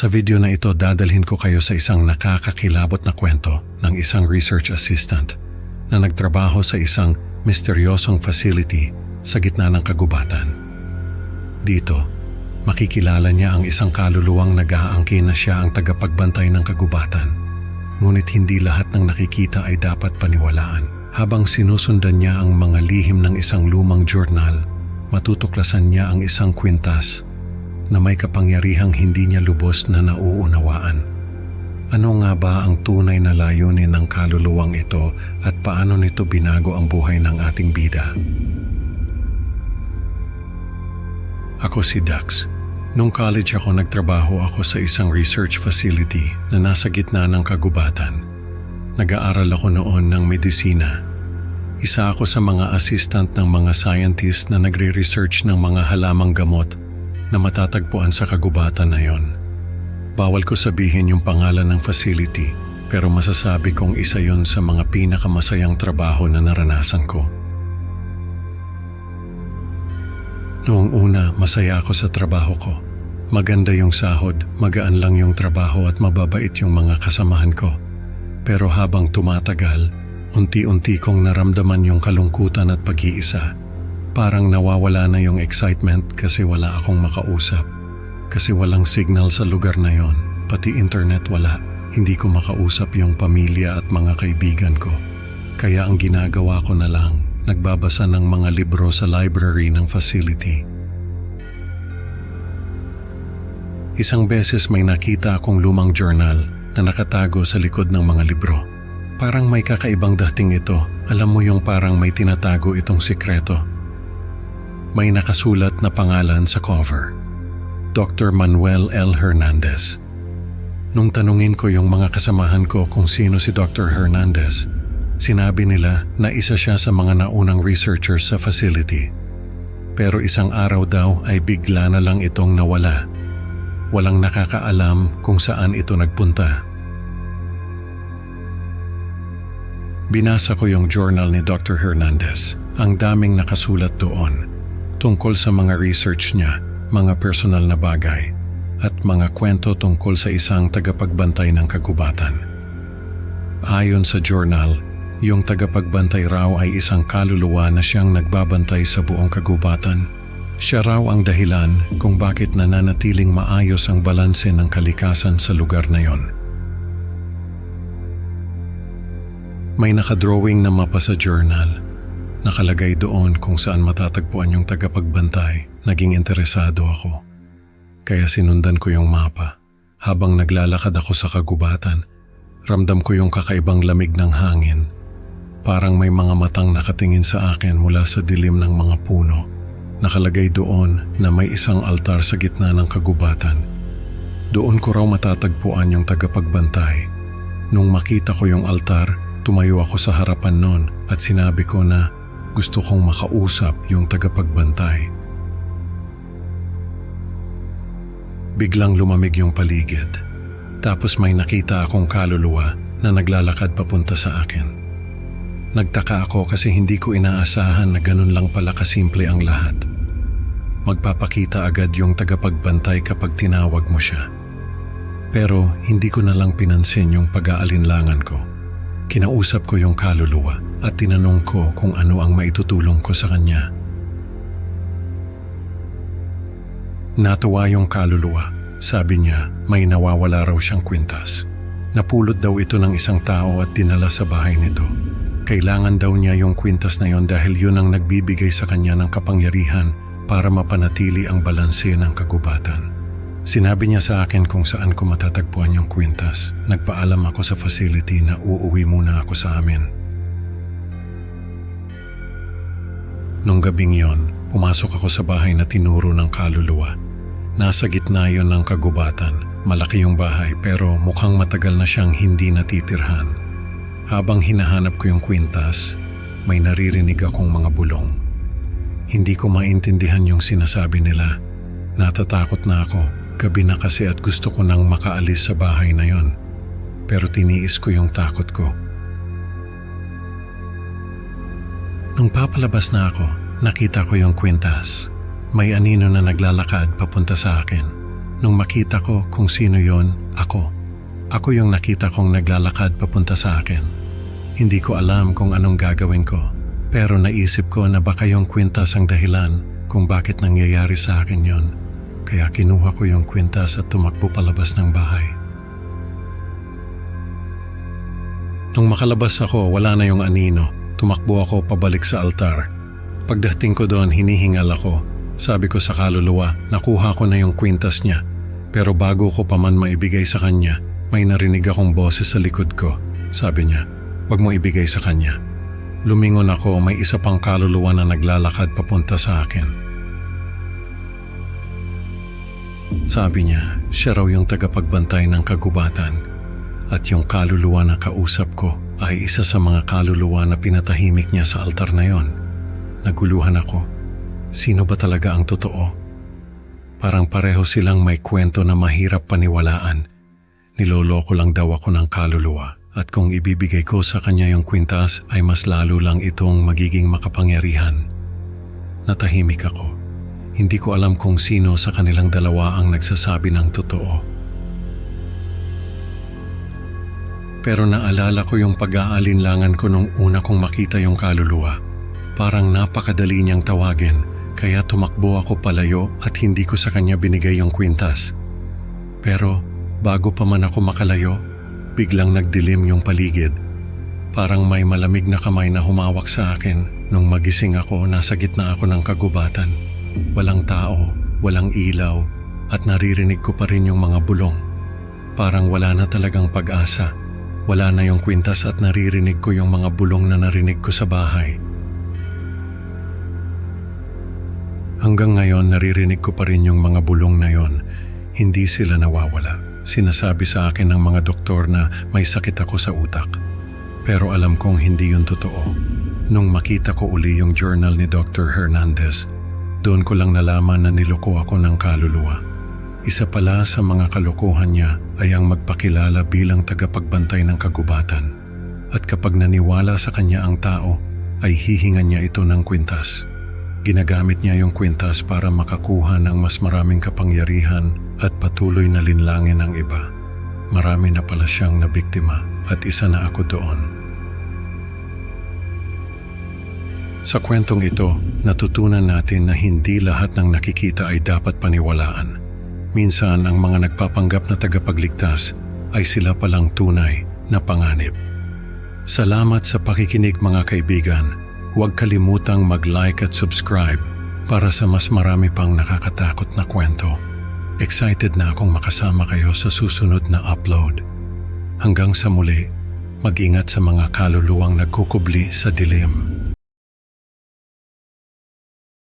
Sa video na ito, dadalhin ko kayo sa isang nakakakilabot na kwento ng isang research assistant na nagtrabaho sa isang misteryosong facility sa gitna ng kagubatan. Dito, makikilala niya ang isang kaluluwang nag-aangkin na siya ang tagapagbantay ng kagubatan. Ngunit hindi lahat ng nakikita ay dapat paniwalaan. Habang sinusundan niya ang mga lihim ng isang lumang journal, matutuklasan niya ang isang kwintas na may kapangyarihang hindi niya lubos na nauunawaan. Ano nga ba ang tunay na layunin ng kaluluwang ito at paano nito binago ang buhay ng ating bida? Ako si Dax. Nung college ako nagtrabaho ako sa isang research facility na nasa gitna ng kagubatan. Nag-aaral ako noon ng medisina. Isa ako sa mga assistant ng mga scientist na nagre-research ng mga halamang gamot na matatagpuan sa kagubatan na yon. Bawal ko sabihin yung pangalan ng facility pero masasabi kong isa yon sa mga pinakamasayang trabaho na naranasan ko. Noong una, masaya ako sa trabaho ko. Maganda yung sahod, magaan lang yung trabaho at mababait yung mga kasamahan ko. Pero habang tumatagal, unti-unti kong naramdaman yung kalungkutan at pag-iisa. Parang nawawala na yung excitement kasi wala akong makausap. Kasi walang signal sa lugar na yon, pati internet wala. Hindi ko makausap yung pamilya at mga kaibigan ko. Kaya ang ginagawa ko na lang, nagbabasa ng mga libro sa library ng facility. Isang beses may nakita akong lumang journal na nakatago sa likod ng mga libro. Parang may kakaibang dating ito. Alam mo yung parang may tinatago itong sikreto. May nakasulat na pangalan sa cover. Dr. Manuel L. Hernandez. Nung tanungin ko yung mga kasamahan ko kung sino si Dr. Hernandez, sinabi nila na isa siya sa mga naunang researchers sa facility. Pero isang araw daw ay bigla na lang itong nawala. Walang nakakaalam kung saan ito nagpunta. Binasa ko yung journal ni Dr. Hernandez. Ang daming nakasulat doon tungkol sa mga research niya, mga personal na bagay, at mga kwento tungkol sa isang tagapagbantay ng kagubatan. Ayon sa journal, yung tagapagbantay raw ay isang kaluluwa na siyang nagbabantay sa buong kagubatan. Siya raw ang dahilan kung bakit nananatiling maayos ang balanse ng kalikasan sa lugar na yon. May nakadrawing na mapa sa journal. Nakalagay doon kung saan matatagpuan yung tagapagbantay. Naging interesado ako. Kaya sinundan ko yung mapa. Habang naglalakad ako sa kagubatan, ramdam ko yung kakaibang lamig ng hangin. Parang may mga matang nakatingin sa akin mula sa dilim ng mga puno. Nakalagay doon na may isang altar sa gitna ng kagubatan. Doon ko raw matatagpuan yung tagapagbantay. Nung makita ko yung altar, tumayo ako sa harapan nun at sinabi ko na gusto kong makausap yung tagapagbantay. Biglang lumamig yung paligid. Tapos may nakita akong kaluluwa na naglalakad papunta sa akin. Nagtaka ako kasi hindi ko inaasahan na ganun lang pala kasimple ang lahat. Magpapakita agad yung tagapagbantay kapag tinawag mo siya. Pero hindi ko na lang pinansin yung pag-aalinlangan ko. Kinausap ko yung kaluluwa at tinanong ko kung ano ang maitutulong ko sa kanya. Natuwa yung kaluluwa. Sabi niya may nawawala raw siyang kwintas. Napulot daw ito ng isang tao at dinala sa bahay nito. Kailangan daw niya yung kwintas na yon dahil yun ang nagbibigay sa kanya ng kapangyarihan para mapanatili ang balanse ng kagubatan. Sinabi niya sa akin kung saan ko matatagpuan yung kwintas. Nagpaalam ako sa facility na uuwi muna ako sa amin. Nung gabing yon, pumasok ako sa bahay na tinuro ng kaluluwa. Nasa gitna yon ng kagubatan. Malaki yung bahay pero mukhang matagal na siyang hindi natitirhan. Habang hinahanap ko yung kwintas, may naririnig akong mga bulong. Hindi ko maintindihan yung sinasabi nila. Natatakot na ako. Gabi na kasi at gusto ko nang makaalis sa bahay na yon. Pero tiniis ko yung takot ko. Nung papalabas na ako, nakita ko yung kwintas. May anino na naglalakad papunta sa akin. Nung makita ko kung sino yon, ako. Ako yung nakita kong naglalakad papunta sa akin. Hindi ko alam kung anong gagawin ko, pero naisip ko na baka yung kwintas ang dahilan kung bakit nangyayari sa akin yon. Kaya kinuha ko yung kwintas at tumakbo palabas ng bahay. Nung makalabas ako, wala na yung anino. Tumakbo ako pabalik sa altar. Pagdating ko doon, hinihingal ako. Sabi ko sa kaluluwa, nakuha ko na yung kwintas niya. Pero bago ko pa man maibigay sa kanya, may narinig akong boses sa likod ko. Sabi niya, wag mo ibigay sa kanya. Lumingon ako, may isa pang kaluluwa na naglalakad papunta sa akin. Sabi niya, siya raw yung tagapagbantay ng kagubatan at yung kaluluwa na kausap ko ay isa sa mga kaluluwa na pinatahimik niya sa altar na yon. Naguluhan ako. Sino ba talaga ang totoo? Parang pareho silang may kwento na mahirap paniwalaan. Niloloko lang daw ako ng kaluluwa at kung ibibigay ko sa kanya yung kwintas ay mas lalo lang itong magiging makapangyarihan. Natahimik ako. Hindi ko alam kung sino sa kanilang dalawa ang nagsasabi ng totoo. Pero naalala ko yung pag-aalinlangan ko nung una kong makita yung kaluluwa. Parang napakadali niyang tawagin, kaya tumakbo ako palayo at hindi ko sa kanya binigay yung kwintas. Pero bago pa man ako makalayo, biglang nagdilim yung paligid. Parang may malamig na kamay na humawak sa akin nung magising ako nasa gitna ako ng kagubatan. Walang tao, walang ilaw, at naririnig ko pa rin yung mga bulong. Parang wala na talagang pag-asa. Wala na yung kwintas at naririnig ko yung mga bulong na narinig ko sa bahay. Hanggang ngayon naririnig ko pa rin yung mga bulong na yon. Hindi sila nawawala. Sinasabi sa akin ng mga doktor na may sakit ako sa utak. Pero alam kong hindi yun totoo. Nung makita ko uli yung journal ni Dr. Hernandez, doon ko lang nalaman na niloko ako ng kaluluwa. Isa pala sa mga kalokohan niya ay ang magpakilala bilang tagapagbantay ng kagubatan. At kapag naniwala sa kanya ang tao, ay hihingan niya ito ng kwintas. Ginagamit niya yung kwintas para makakuha ng mas maraming kapangyarihan at patuloy na linlangin ang iba. Marami na pala siyang nabiktima at isa na ako doon. Sa kwentong ito, natutunan natin na hindi lahat ng nakikita ay dapat paniwalaan. Minsan ang mga nagpapanggap na tagapagligtas ay sila palang tunay na panganib. Salamat sa pakikinig mga kaibigan. Huwag kalimutang mag-like at subscribe para sa mas marami pang nakakatakot na kwento. Excited na akong makasama kayo sa susunod na upload. Hanggang sa muli, mag-ingat sa mga kaluluwang nagkukubli sa dilim.